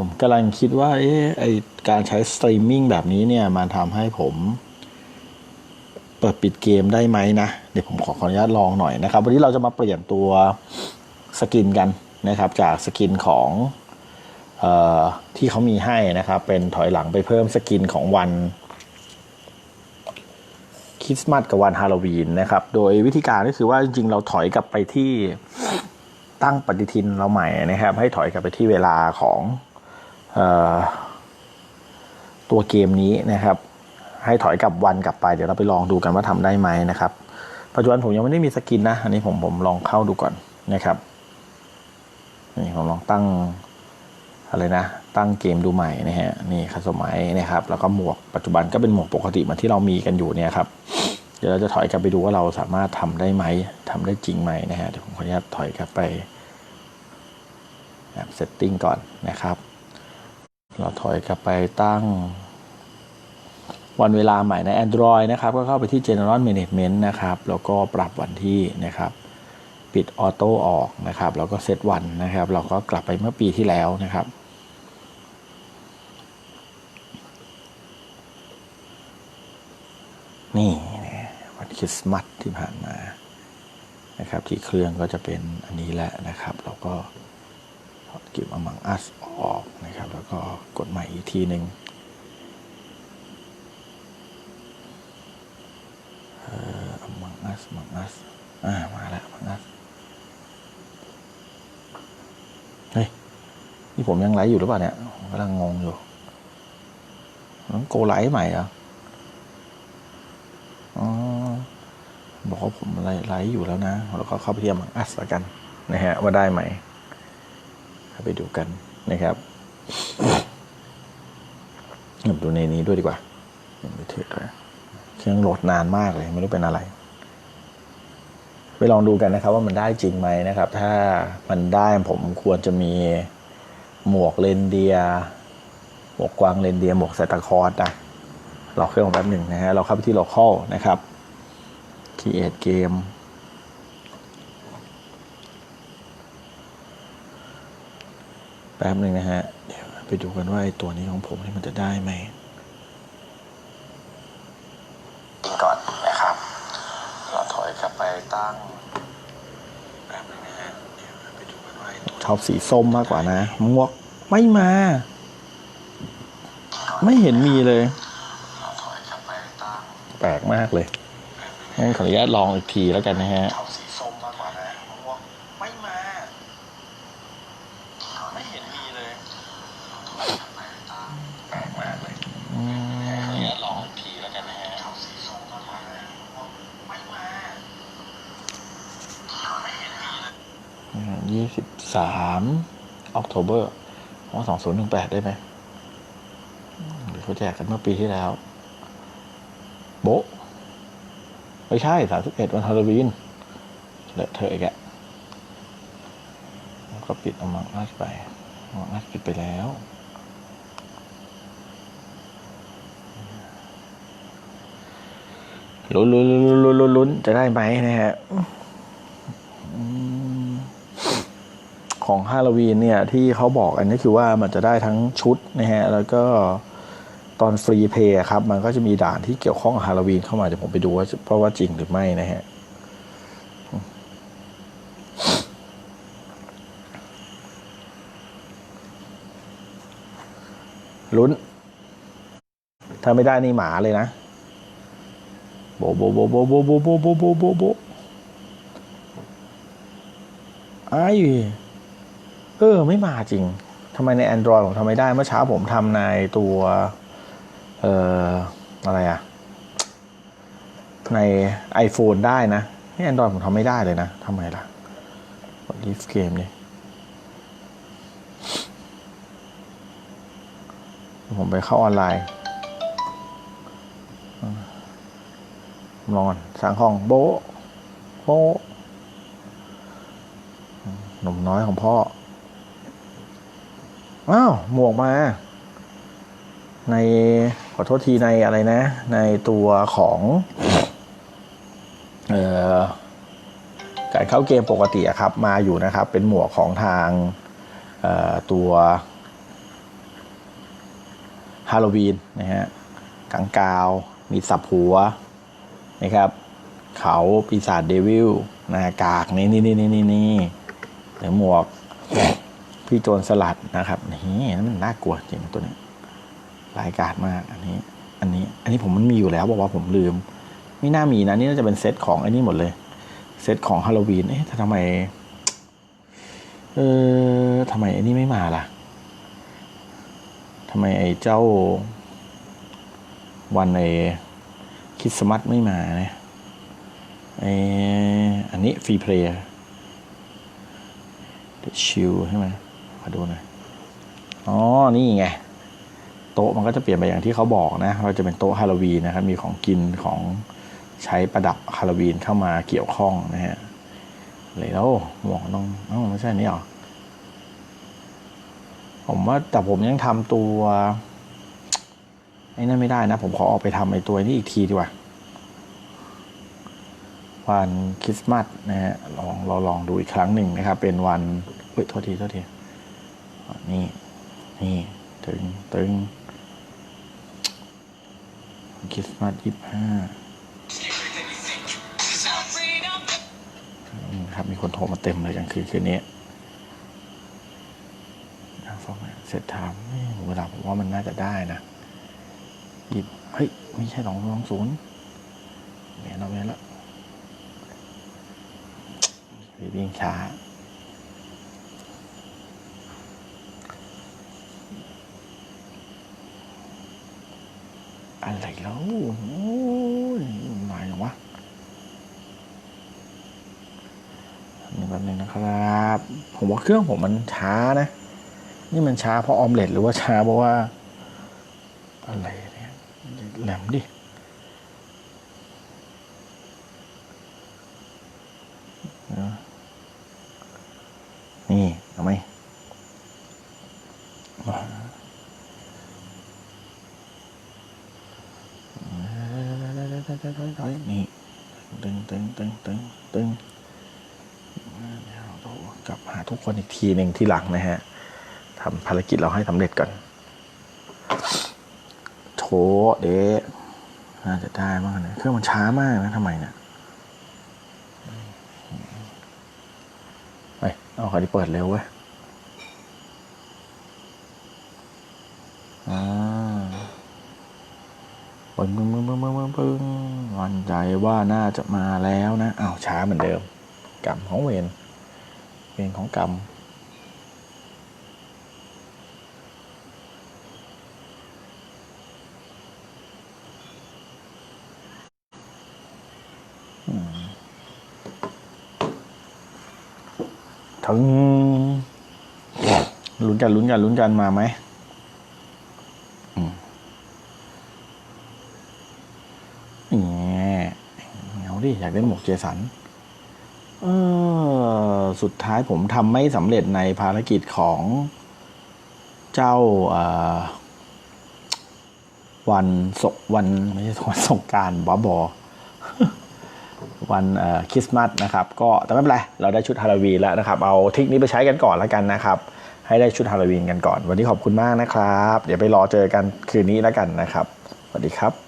ผมกำลังคิดว่า เอ๊ะไอการใช้สตรีมมิ่งแบบนี้เนี่ย มันทำให้ผม เปิดปิดเกมได้ไหมนะ เดี๋ยวผมขอขออนุญาตลองหน่อยนะครับ วันนี้เราจะมาเปลี่ยนตัวสกินกันนะครับ จากสกินของออที่เขามีให้นะครับ เป็นถอยหลังไปเพิ่มสกินของวันคริสต์มาสกับวันฮาโลวีนนะครับ โดยวิธีการก็คือว่าจริงๆ เราถอยกลับไปที่ตั้งปฏิทินเราใหม่นะครับ ให้ถอยกลับไปที่เวลาของ ตัวเกมนี้นะครับ ให้ถอยกลับวันกลับไปเดี๋ยวเราไปลองดูกันว่าทำได้ไหมนะครับ ปัจจุบันผมยังไม่ได้มีสกินนะ อันนี้ผมผมลองเข้าดูก่อนนะครับนี่ผมลองตั้งอะไรนะ ตั้งเกมดูใหม่นะฮะนี่คัสมัยนะครับ แล้วก็หมวกปัจจุบันก็เป็นหมวกปกติเหมือนที่เรามีกันอยู่เนี่ยครับเดี๋ยวเราจะถอยกลับไปดูว่าเราสามารถทำได้ไหมทำได้จริงไหมนะฮะเดี๋ยวผมขออนุญาตถอยกลับไปแบบเซตติ้งก่อนนะครับ เราถอยกลับไปตั้ง วันเวลาใหม่ใน Android นะครับ ก็เข้าไปที่ General Management นะครับ แล้วก็ปรับวันที่นะครับ ปิดออโต้ออกนะครับ แล้วก็เซตวันนะครับ เราก็กลับไปเมื่อปีที่แล้วนะครับนี่นะวันคริสต์มาสที่ผ่านมานะครับ ที่เครื่องก็จะเป็นอันนี้แหละนะครับเราก็ เก็บอมังอัสออกนะครับ แล้วก็กดใหม่อีกทีหนึ่งมังอัสมังอัสอ่า มาแล้วมังอัสเฮ้ย นี่ผมยังไลฟ์อยู่หรือเปล่าเนี่ยผมกำลังงงอยู่มันโกไลฟ์ใหม่เหรออ๋อบอกว่าผมไลฟ์อยู่แล้วนะ แล้วก็เข้าไปเที่มังอัสล้วกันนะฮะว่าได้ไหม ไปดูกันนะครับดูในนี้ด้วยดีกว่าไม่ถือเลยเครื่องโหลดนานมากเลยไม่รู้เป็นอะไร ไปลองดูกันนะครับ ว่ามันได้จริงไหมนะครับ ถ้ามันได้ผมควรจะมีหมวกเลนเดีย หมวกกวางเลนเดีย หมวกไซตาคอร์สนะรอเครื่องแป๊บหนึ่งนะฮะเราเข้าไปที่ local นะครับ create game แป๊บหนึ่งนะฮะ เดี๋ยวไปดูกันว่าไอ้ตัวนี้ของผมนี่มันจะได้ไหมก่อนนะครับ เราถอยกลับไปตั้งแป๊บนึงนะฮะ เดี๋ยวไปดูกันว่าไอ้ตัวชอบสีส้มมากกว่านะหมวกไม่มา ไม่เห็นมีเลย เราถอยกลับไปตั้งแปลกมากเลยงั้นขออนุญาตลองอีกทีแล้วกันนะฮะ ชอบสี สามออกโทเบอร์ว่าสองศูนย์หนึ่งแปดได้ไหมหรือเขาแจกกันเมื่อปีที่แล้ว โบไม่ใช่สามสิบเอ็ดวันฮาโลวีนเลอะเทอะอีกอะแล้วก็ปิดเอามังอัสไปอมังอัสปิดไปแล้วลุ้นลุ้นลุ้นลุ้นลุ้นลุ้นจะได้ไหมนะฮะ ของฮาโลวีนเนี่ยที่เขาบอกอันนี้คือว่ามันจะได้ทั้งชุดนะฮะแล้วก็ตอนฟรีเพย์ครับมันก็จะมีด่านที่เกี่ยวข้องกับฮาโลวีนเข้ามาเดี๋ยวผมไปดูว่าเพราะว่าจริงหรือไม่นะฮะลุ้น ถ้าไม่ได้นี่หมาเลยนะ โบโบโบโบโบโบโบโบโบโบโบไอ้ เออ ไม่มาจริงทำไมใน Android ผมทำไม่ได้ เมื่อเช้าผมทำในตัว เอ่อ อะไรอะใน iPhone ได้นะนี่ Android ผมทำไม่ได้เลยนะทำไมล่ะกด Leave Game นี่ผมไปเข้าออนไลน์ลอนสร้างห้องโบะโบะหนุ่มน้อยของพ่อ อ้าวหมวกมา ในขอโทษทีในอะไรนะ ในตัวของเอ่อการเข้าเกมปกติครับ มาอยู่นะครับ เป็นหมวกของทางเอ่อตัวฮาโลวีนนะฮะกังกาว มีสับหัวนะครับ เขาปีศาจเดวิลนะฮะกากนี่นี่นี่นี่นี่นี่หรือหมวก พี่โจรสลัดนะครับนี่นั่นมันน่ากลัวจริงตัวนี้รายการมากอันนี้ อันนี้ อันนี้ผมมันมีอยู่แล้วบอกว่าผมลืม ไม่น่ามีนะนี่น่าจะเป็นเซตของอ้นี่หมดเลย เซตของฮาโลวีนเอ๊ะทำไม เออทำไมอ้นี่ไม่มาล่ะทำไมไอ้เจ้า วันในคริสต์มาสไม่มาเนี่ยไออันนี้ฟรีเพลย์ชิลใช่ไหมาดูหน่อยอ๋อ นี่ไง โต๊ะมันก็จะเปลี่ยนไปอย่างที่เขาบอกนะว่าจะเป็นโต๊ะฮาโลวีนนะครับ มีของกินของใช้ประดับฮาโลวีนเข้ามาเกี่ยวข้องนะฮะไรแล้วหมวกน้องอ๋อไม่ใช่อันนี่หรอ ผมว่าแต่ผมยังทำตัวไอ้นั่นไม่ได้นะ ผมขอออกไปทำไอ้ตัวนี้อีกทีดีกว่าวันคริสต์มาสนะฮะลองเราลองดูอีกครั้งหนึ่งนะครับ เป็นวันเฮ้ยโทษทีโทษที นี่ นี่ถึงตึงคริสต์มาสยี่ห้าครับมีคนโทรมาเต็มเลยกลางคืนคืนนี้นะฟอกเสร็จถามเวลาผมว่ามันน่าจะได้นะหยิบเฮ้ย ไม่ใช่สองสองศูนย์เวียเราเวียล้ววิ่งช้า อะไรแล้วโอ้ยมาอย่างวะนี่แป๊บนึงนะครับ ผมว่าเครื่องผมมันช้านะ นี่มันช้าเพราะออมเล็ตหรือว่าช้าเพราะว่า อะไรเนี่ยแหลมดินี่ เอาไหมมานี่ตึงตึงตึงตึงตึงเดี๋ยวเรากลับหาทุกคนอีกทีหนึ่งที่หลังนะฮะทำภารกิจเราให้สำเร็จก่อนโถเดะน่าจะได้มากนะเครื่องมันช้ามากนะทำไมเนี่ยไปเอาขอที่เปิดเร็วเว้ยอ่า ปึ้งปึ้งปึ้งปึ้งปึ้งปึ้งปึ้งมั่นใจว่าน่าจะมาแล้วนะอ้าวช้าเหมือนเดิม กรรมของเวรเวรของกรรมถึงลุ้นกันลุ้นกันลุ้นกันมาไหมอืมเนี่ยเอา ดิอยากได้หมวกเจสันเออสุดท้ายผมทำไม่สำเร็จในภารกิจของเจ้าวันศกวันไม่ใช่วันสงการบ้าบอวันคริสต์มาสนะครับ ก็แต่ไม่เป็นไร เราได้ชุดฮาโลวีนแล้วนะครับ เอาทิคนี้ไปใช้กันก่อนแล้วกันนะครับ ให้ได้ชุดฮาโลวีนกันก่อน วันนี้ขอบคุณมากนะครับ เดี๋ยวไปรอเจอกันคืนนี้แล้วกันนะครับ สวัสดีครับ